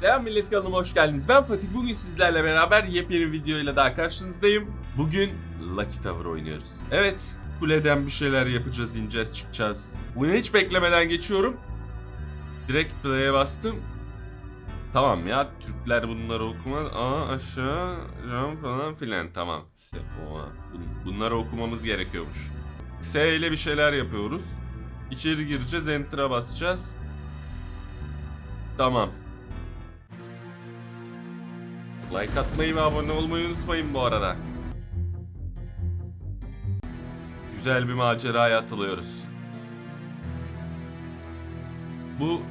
Selam millet kanalıma hoş geldiniz. Ben Fatih. Bugün sizlerle beraber yepyeni videoyla daha karşınızdayım. Bugün Lucky Tower oynuyoruz. Evet, kuleden bir şeyler yapacağız, ineceğiz, çıkacağız. Bunu hiç beklemeden geçiyorum. Direkt play'e bastım. Tamam ya, Türkler bunları okumaz. Aa aşağı, cam falan filan. Tamam. İşte, Bunları okumamız gerekiyormuş. S ile bir şeyler yapıyoruz. İçeri gireceğiz, enter'a basacağız. Tamam. Like atmayı ve abone olmayı unutmayın bu arada. Güzel bir maceraya atılıyoruz. Bu...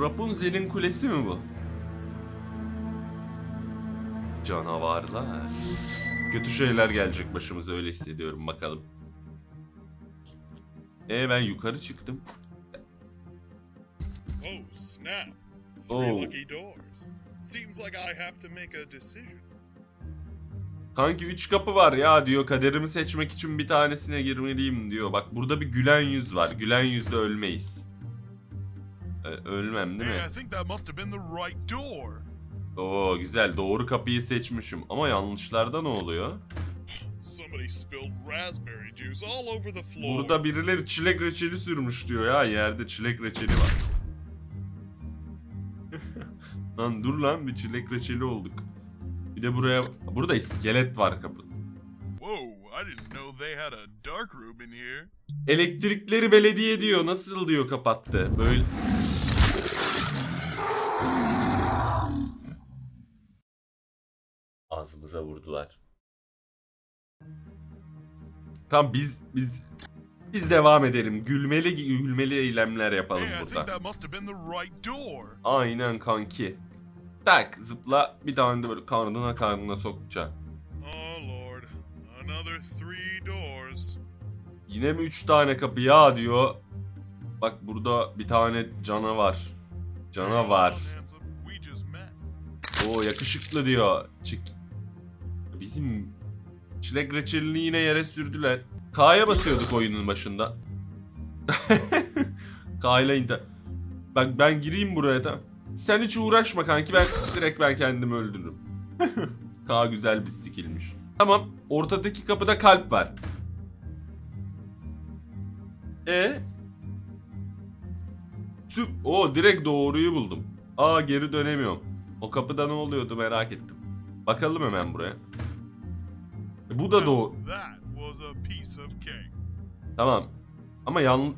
Rapunzel'in kulesi mi bu? Canavarlar. Kötü şeyler gelecek başımıza öyle hissediyorum bakalım. E ben yukarı çıktım. Oh, snap. Oh. Seems like I have to make a decision. Kanki 3 kapı var ya diyor kaderimi seçmek için bir tanesine girmeliyim diyor. Bak burada bir gülen yüz var. Gülen yüzde ölmeyiz. Ee, ölmem değil mi? Right. Oo güzel doğru kapıyı seçmişim. Ama yanlışlarda ne oluyor? Burada birileri çilek reçeli sürmüş diyor ya. Yerde çilek reçeli var. Lan dur lan bir çilek reçeli olduk. Bir de buraya... Burada iskelet var kapı. Whoa, I didn't know they had a dark room in here. Elektrikleri belediye diyor. Nasıl diyor kapattı. Böyle... Ağzımıza vurdular. Tamam biz biz biz devam edelim. Gülmeli gülmeli eylemler yapalım burada. Aynen kanki. Tak zıpla bir tane de böyle karnına karnına sokacağım. Oh. Yine mi 3 tane kapı ya diyor. Bak burada bir tane canavar. Canavar. Oo yakışıklı diyor. Çık. Bizim çilek reçelini yine yere sürdüler. K'ya basıyorduk oyunun başında. K ile inter... Bak ben gireyim buraya tamam. Sen hiç uğraşma kanki ben direkt ben kendimi öldürürüm. K güzel bir skillmiş. Tamam ortadaki kapıda kalp var. E Süp. O direkt doğruyu buldum. Aa geri dönemiyorum. O kapıda ne oluyordu merak ettim. Bakalım hemen buraya. E, bu da doğru. Tamam. Ama yan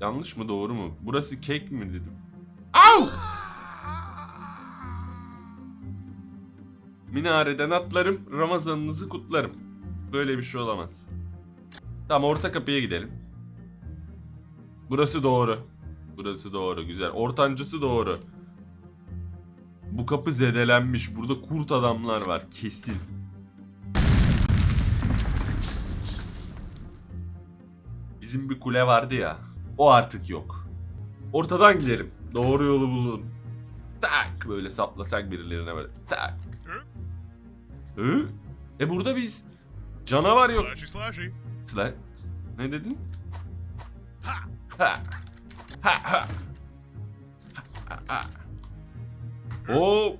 yanlış mı doğru mu? Burası kek mi dedim. Au! Minareden atlarım, Ramazanınızı kutlarım. Böyle bir şey olamaz. Tamam orta kapıya gidelim. Burası doğru. Burası doğru güzel. Ortancısı doğru. Bu kapı zedelenmiş. Burada kurt adamlar var kesin. Bizim bir kule vardı ya. O artık yok. Ortadan gidelim. Doğru yolu buldum. Tak böyle saplasak birilerine böyle. Tak. Hı? E burada biz canavar yok. Slashy slashy. Sla- Ne dedin? Ha! Ha. Ha ha. Ha, ha. Oo.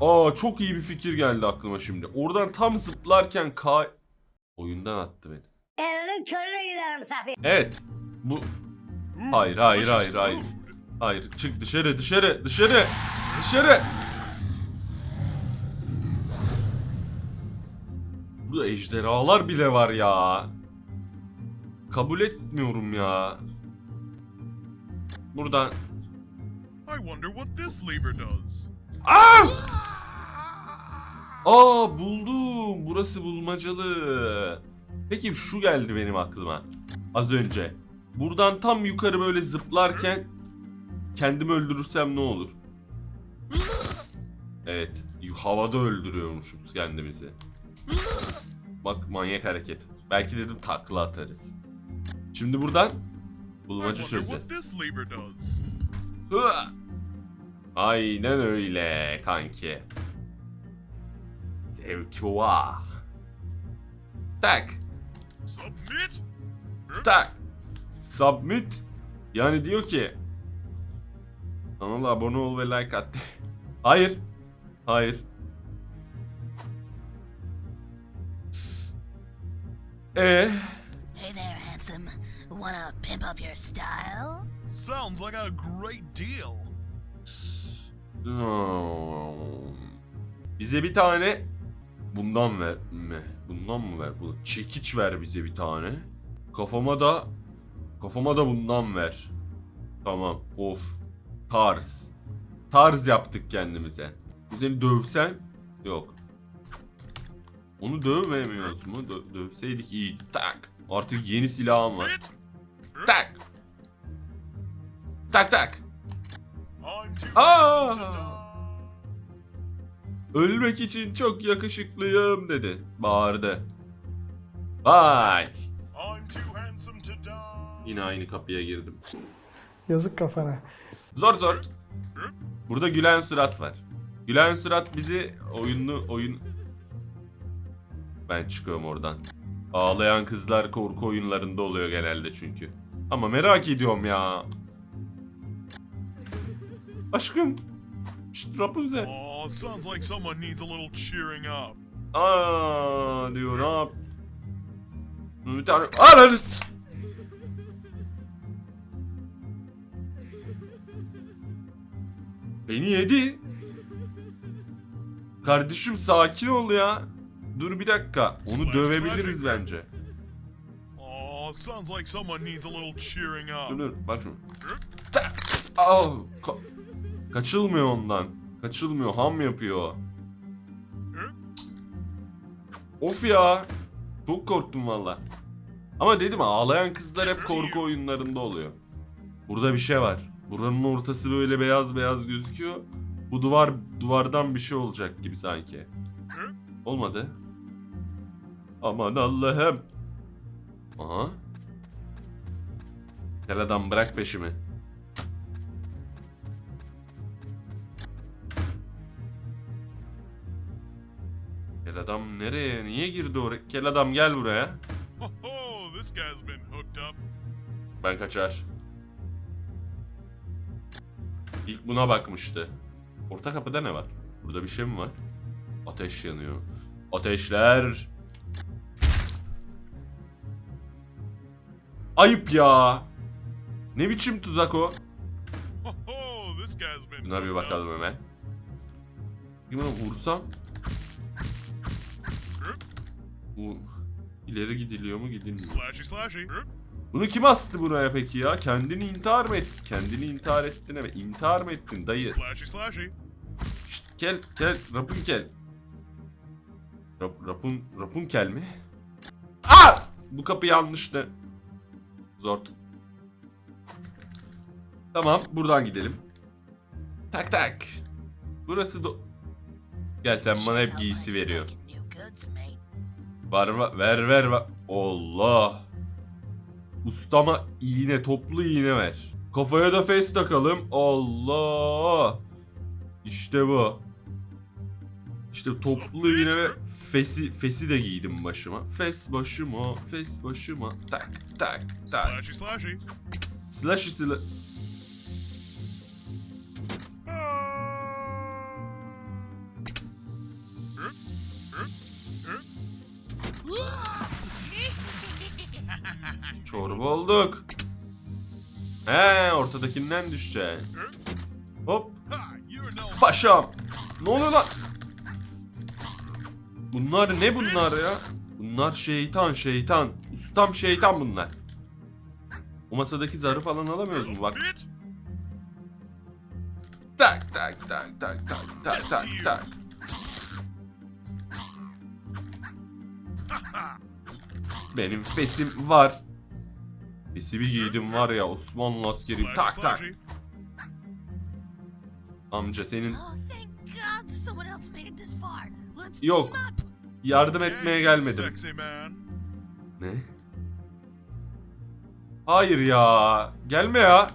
Aa çok iyi bir fikir geldi aklıma şimdi. Oradan tam zıplarken K oyundan attı beni. Elinin körüne giderim Safi. Evet. Bu Ooh, Hayır, hayır, hayır, hayır. hayır çık dışarı dışarı dışarı dışarı. Burada ejderhalar bile var ya. Kabul etmiyorum ya. Buradan I wonder what this lever does. Aa! Aa buldum. Burası bulmacalı. Peki şu geldi benim aklıma. Az önce. Buradan tam yukarı böyle zıplarken kendimi öldürürsem ne olur? Evet. Havada öldürüyormuşuz kendimizi. Bak manyak hareket. Belki dedim takla atarız. Şimdi buradan wonder çözeceğiz. Aynen öyle kanki. Var. Tak Submit. tak. Submit. Yani diyor ki Kanala abone ol ve like at. Hayır. Hayır. Ee, Hey there, handsome. Wanna pimp up your style? Sounds like a great deal. bize bir tane bundan ver mi? Bundan mı ver? Bu çekiç ver bize bir tane. Kafama da kafama da bundan ver. Tamam. Of. Tarz. Tarz yaptık kendimize. Seni dövsen yok. Onu dövmemiyoruz mu? Dö- dövseydik iyiydi. Tak. Artık yeni silahım var. Tak. Tak tak. I'm Ölmek için çok yakışıklıyım dedi. Bağırdı. Vay. I'm too handsome to die. Yine aynı kapıya girdim. Yazık kafana. Zor zor. Burada gülen surat var. Gülen surat bizi oyunlu oyun... Ben çıkıyorum oradan. Ağlayan kızlar korku oyunlarında oluyor genelde çünkü. Ama merak ediyorum ya. Aşkım. Şşt Rapunzel. Aw, sounds like someone needs a little cheering up. Aa diyor ne yap? Bir tane... Ananı... Beni yedi. Kardeşim sakin ol ya. Dur bir dakika. Onu dövebiliriz bence. Aw, sounds like someone needs a little cheering Dur up. dur bak şimdi. Ta- Au! Ka- Kaçılmıyor ondan. Kaçılmıyor. Ham yapıyor. Of ya. Çok korktum valla. Ama dedim ağlayan kızlar hep korku oyunlarında oluyor. Burada bir şey var. Buranın ortası böyle beyaz beyaz gözüküyor. Bu duvar duvardan bir şey olacak gibi sanki. Olmadı. Aman Allah'ım. Aha. Gel adam bırak peşimi. Adam nereye? Niye girdi oraya? Gel adam gel buraya. Ben kaçar. İlk buna bakmıştı. Orta kapıda ne var? Burada bir şey mi var? Ateş yanıyor. Ateşler. Ayıp ya. Ne biçim tuzak o? Buna bir bakalım hemen. Bunu vursam. Bu ileri gidiliyor mu gidilmiyor. Slashy slashy. Bunu kim astı buraya peki ya? Kendini intihar mı et? Kendini intihar ettin mi? İntihar mı ettin dayı? Slashy slashy. Şşt gel gel Rapunkel. Rap, rapun Rapunkel mi? Aa! Bu kapı yanlıştı. Zor. Tamam buradan gidelim. Tak tak. Burası da... Gel sen bana hep giysi veriyor. Var var ver ver ver. Allah. Ustama iğne toplu iğne ver. Kafaya da fes takalım. Allah. İşte bu. İşte toplu iğne ve fesi fesi de giydim başıma. Fes başıma, fes başıma. Tak tak tak. Slashy slashy. Slash sla Çorba olduk. He ortadakinden düşeceğiz. Hop. Paşam. Ne oluyor lan? Bunlar ne bunlar ya? Bunlar şeytan şeytan. Ustam şeytan bunlar. O masadaki zarı falan alamıyoruz mu bak? Tak tak tak tak tak tak tak tak. Benim fesim var. Fesimi giydim var ya Osmanlı. Slashy Tak tak. Amca senin Oh, Yok. yardım etmeye gelmedim. Ne? Hayır ya. Gelme ya.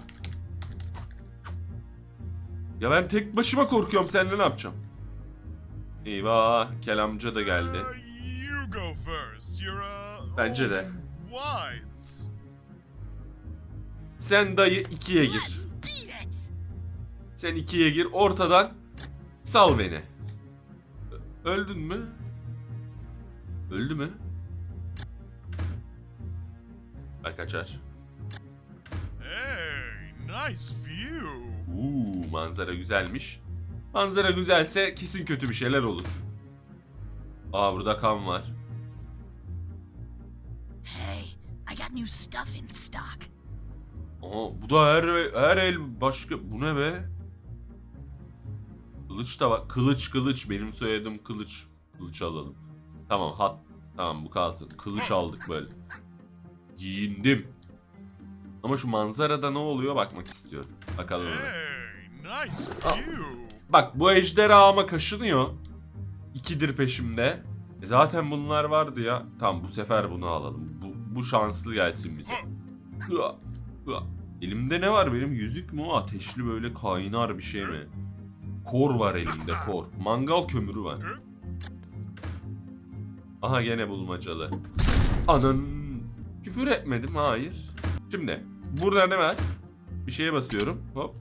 Ya ben tek başıma korkuyorum. Seninle ne yapacağım? Eyvah. Kel amca da geldi. Uh, uh Bence de. Sen dayı ikiye gir. Sen ikiye gir ortadan sal beni. Ö- Öldün mü? Öldü mü? Bak kaçar. Hey, nice view. Uuu manzara güzelmiş. Manzara güzelse kesin kötü bir şeyler olur. Aa burada kan var. Hey, I got new stuff in stock. Aha bu da her, her el başka. Bu ne be? Kılıç da var. Kılıç kılıç. Benim soyadım kılıç. Kılıç alalım. Tamam hat. Tamam bu kalsın. Kılıç aldık böyle. Giyindim. Ama şu manzarada ne oluyor bakmak istiyorum. Bakalım. Hey, nice. Bak bu ejderha ama kaşınıyor. İkidir peşimde. E zaten bunlar vardı ya. Tamam bu sefer bunu alalım. Bu, bu şanslı gelsin bize. Elimde ne var benim? Yüzük mü? Ateşli böyle kaynar bir şey mi? Kor var elimde kor. Mangal kömürü var. Aha gene bulmacalı. Anan. Küfür etmedim hayır. Şimdi burada ne var? Bir şeye basıyorum. Hop.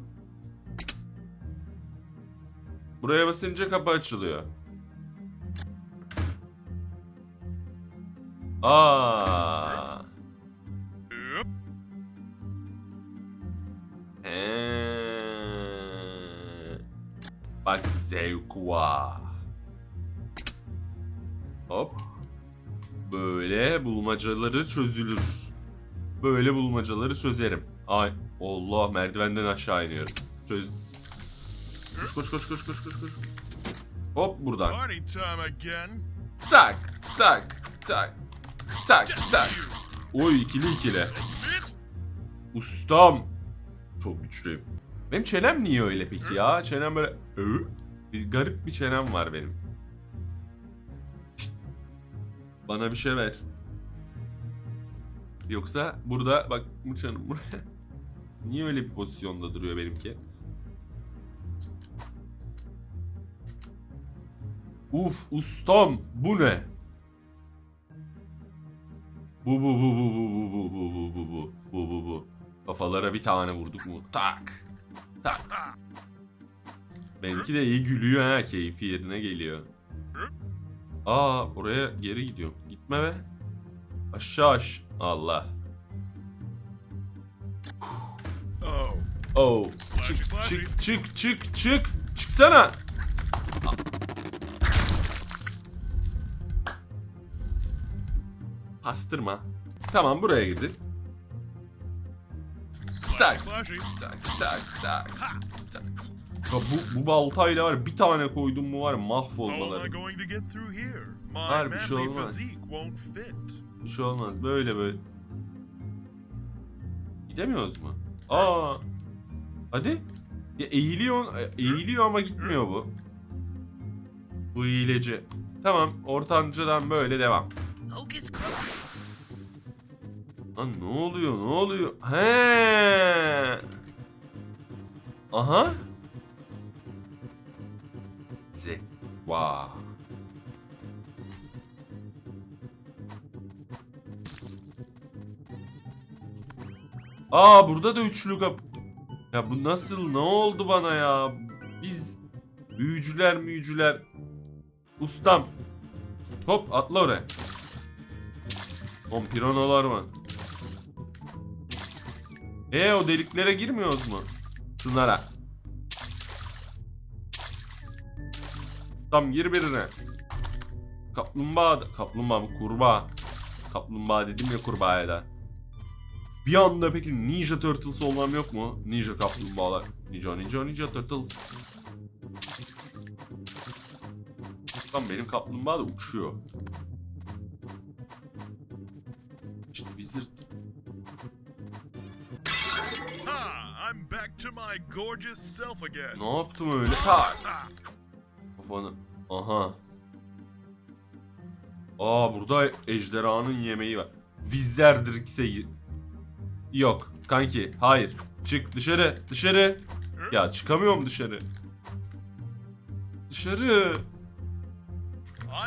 Buraya basınca kapı açılıyor. Aa. He. Bak zevk var. Hop. Böyle bulmacaları çözülür. Böyle bulmacaları çözerim. Ay Allah merdivenden aşağı iniyoruz. Çöz. Koş koş koş koş koş koş koş. Hop buradan. Tak tak tak tak tak. Oy ikili ikili. Ustam. Çok güçlüyüm. Benim çenem niye öyle peki ya? Çenem böyle... Ö? Bir garip bir çenem var benim. Şşt. Bana bir şey ver. Yoksa burada bak bu çenem buraya. Niye öyle bir pozisyonda duruyor benimki? Uf ustam bu ne? Bu bu bu bu bu bu bu bu bu bu bu bu bu bu Kafalara bir tane vurduk mu? Tak. Tak. Benimki de iyi gülüyor ha. Keyfi yerine geliyor. Aa oraya geri gidiyorum. Gitme be. Aşağı aş. Allah. Oh. Oh. Çık çık çık çık çık. Çıksana. Pastırma. Tamam buraya gidin. Tak. Tak tak tak tak. Ya bu, bu baltayla var bir tane koydum mu var mahvolmaları. Harbi bir şey olmaz. Bir şey olmaz böyle böyle. Gidemiyoruz mu? Aa. Hadi. Ya eğiliyor, eğiliyor ama gitmiyor bu. Bu hileci. Tamam, ortancadan böyle devam. Lan ne oluyor? Ne oluyor? He. Aha. Zek. Wow. Aa burada da üçlü kap. Ya bu nasıl? Ne oldu bana ya? Biz büyücüler müyücüler. Ustam. Hop atla oraya. On piranalar var. E o deliklere girmiyoruz mu? Şunlara. Tam gir birine. Kaplumbağa, kaplumbağa mı? Kurbağa. Kaplumbağa dedim ya kurbağaya da. Bir anda peki Ninja Turtles olmam yok mu? Ninja kaplumbağalar. Ninja Ninja Ninja Turtles. Lan benim kaplumbağa da uçuyor. İşte Wizard. To my gorgeous self again. Ne yaptım öyle? Tak. Kafanı. Aha. Aa burada ejderhanın yemeği var. Wizardrix'e gir. Yok kanki hayır. Çık dışarı dışarı. Ya çıkamıyorum dışarı. Dışarı.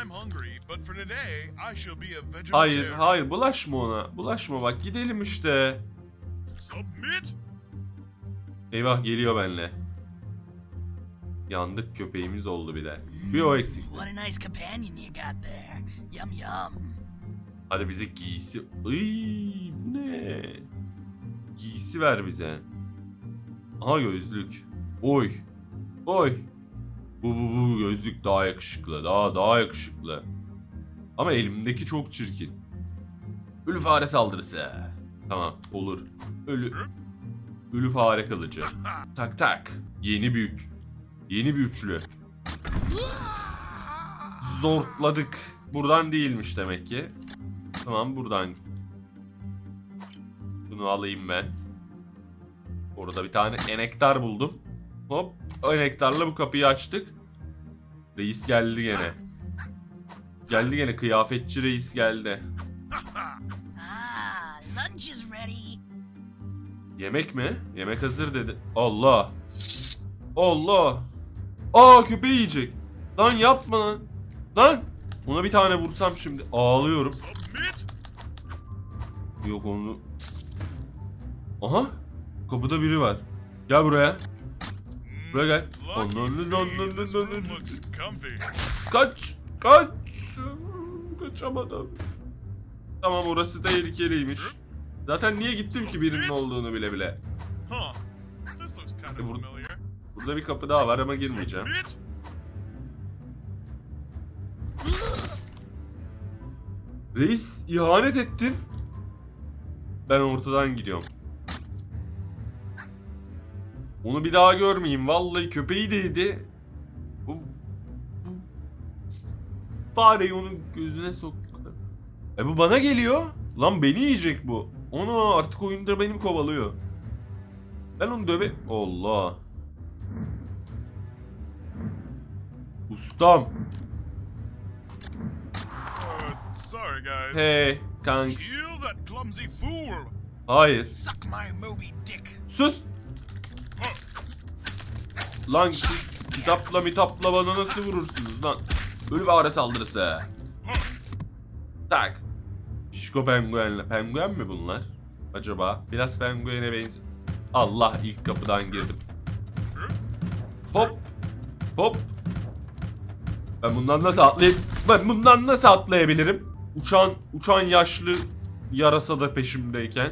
I'm hungry, but for today, I shall be a vegetarian. Hayır hayır bulaşma ona. Bulaşma bak gidelim işte. Submit. Eyvah geliyor benle. Yandık köpeğimiz oldu bir de. Bir o eksik. What a nice companion you got there. Yum yum. Hadi bize giysi... Iy, bu ne? Giysi ver bize. Aha gözlük. Oy. Oy. Bu bu bu gözlük daha yakışıklı. Daha daha yakışıklı. Ama elimdeki çok çirkin. Ölü fare saldırısı. Tamam olur. Ölü... Ölü fare kılıcı. Tak tak. Yeni büyük. Yeni bir üçlü. Zortladık. Buradan değilmiş demek ki. Tamam buradan. Bunu alayım ben. Orada bir tane enektar buldum. Hop enektarla bu kapıyı açtık. Reis geldi gene. Geldi gene kıyafetçi reis geldi. Yemek mi? Yemek hazır dedi. Allah. Allah. Aa köpeği yiyecek. Lan yapma lan. Lan. Ona bir tane vursam şimdi. Ağlıyorum. Yok onu... Aha! Kapıda biri var. Gel buraya. Buraya gel. Kaç! Kaç! Kaçamadım. Tamam orası tehlikeliymiş. Zaten niye gittim ki birinin olduğunu bile bile. E, familiar. Burada bir kapı daha var ama girmeyeceğim. Reis ihanet ettin. Ben ortadan gidiyorum. Onu bir daha görmeyeyim. Vallahi köpeği de yedi. Bu, bu fareyi onun gözüne sok. E bu bana geliyor. Lan beni yiyecek bu. Onu artık oyunda benim kovalıyor. Ben onu döve... Allah. Ustam. Sorry, guys. Hey kanks. Hayır. Sus. Lan siz kitapla mitapla bana nasıl vurursunuz lan? Ölü fare saldırısı. Tak. Şişko penguenle. Penguen mi bunlar? Acaba? Biraz penguene benziyor. Allah ilk kapıdan girdim. Hop. Hop. Ben bundan nasıl atlayayım? Ben bundan nasıl atlayabilirim? Uçan, uçan yaşlı yarasa da peşimdeyken.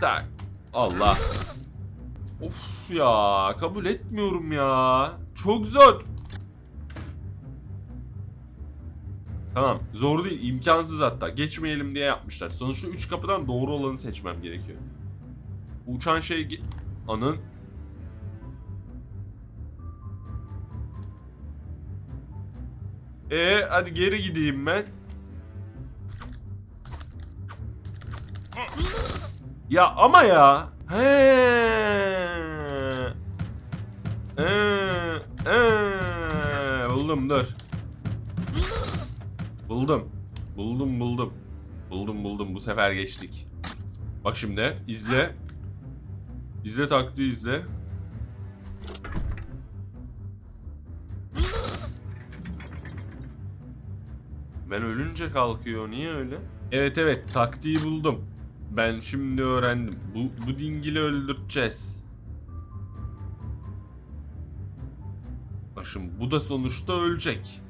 Tak. Allah. Of ya kabul etmiyorum ya. Çok zor. Tamam zor değil imkansız hatta geçmeyelim diye yapmışlar. Sonuçta 3 kapıdan doğru olanı seçmem gerekiyor. Uçan şey anın E hadi geri gideyim ben. Ya ama ya. He. Ee, ee, buldum dur. Buldum. Buldum buldum. Buldum buldum bu sefer geçtik. Bak şimdi izle. İzle taktiği izle. Ben ölünce kalkıyor. Niye öyle? Evet evet taktiği buldum. Ben şimdi öğrendim. Bu, bu dingili öldüreceğiz. Bak şimdi bu da sonuçta ölecek.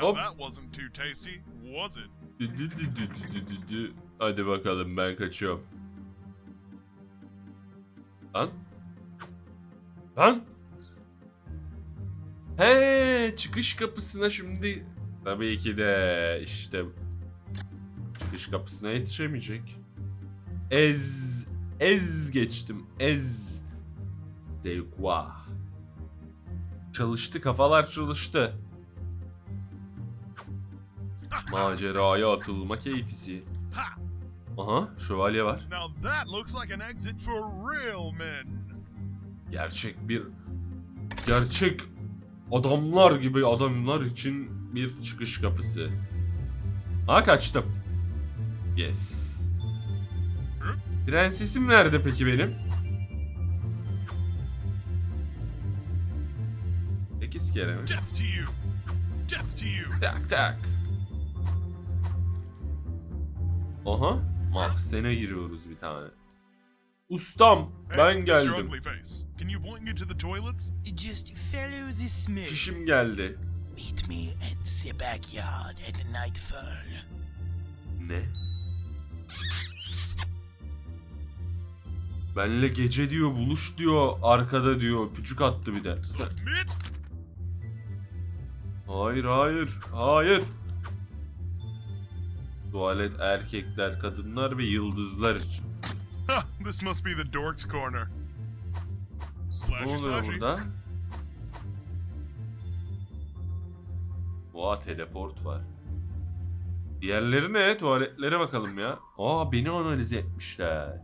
Now Hop. that wasn't too tasty, was it? Dü dü dü dü dü dü dü dü. Hadi bakalım ben kaçıyorum. Lan? Lan? He çıkış kapısına şimdi tabii ki de işte çıkış kapısına yetişemeyecek. Ez ez geçtim. Ez Zevkwa. Çalıştı kafalar çalıştı. Maceraya atılma keyfisi. Ha! Aha şövalye var. Gerçek bir gerçek adamlar gibi adamlar için bir çıkış kapısı. Ha kaçtım. Yes. Prensesim nerede peki benim? Sekiz kere mi? Tak tak. Aha. Mahzene giriyoruz bir tane. Ustam ben geldim. Kişim geldi. Meet me at the backyard at nightfall. Ne? Benle gece diyor buluş diyor arkada diyor öpücük attı bir de. Hayır hayır hayır. Tuvalet erkekler kadınlar ve yıldızlar için. This must be the dork's corner. Ne Slashy oluyor slashy. burada? Oha teleport var. Diğerleri ne? Tuvaletlere bakalım ya. Aa beni analiz etmişler.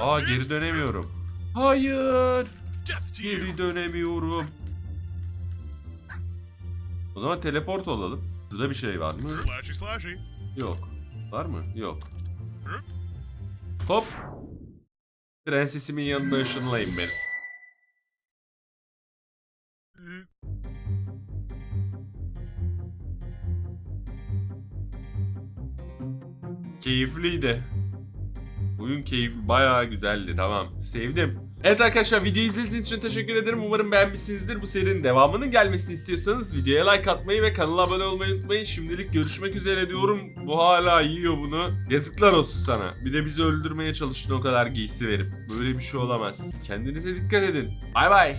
Aa geri dönemiyorum. Hayır. Geri dönemiyorum. O zaman teleport olalım. Şurada bir şey var mı? Slashy slashy. Yok. Var mı? Yok. Hop. Prensesimin yanına ışınlayın beni. Keyifliydi. Oyun keyfi bayağı güzeldi tamam. Sevdim. Evet arkadaşlar videoyu izlediğiniz için teşekkür ederim. Umarım beğenmişsinizdir. Bu serinin devamının gelmesini istiyorsanız videoya like atmayı ve kanala abone olmayı unutmayın. Şimdilik görüşmek üzere diyorum. Bu hala yiyor bunu. Yazıklar olsun sana. Bir de bizi öldürmeye çalıştın o kadar giysi verip. Böyle bir şey olamaz. Kendinize dikkat edin. Bay bay.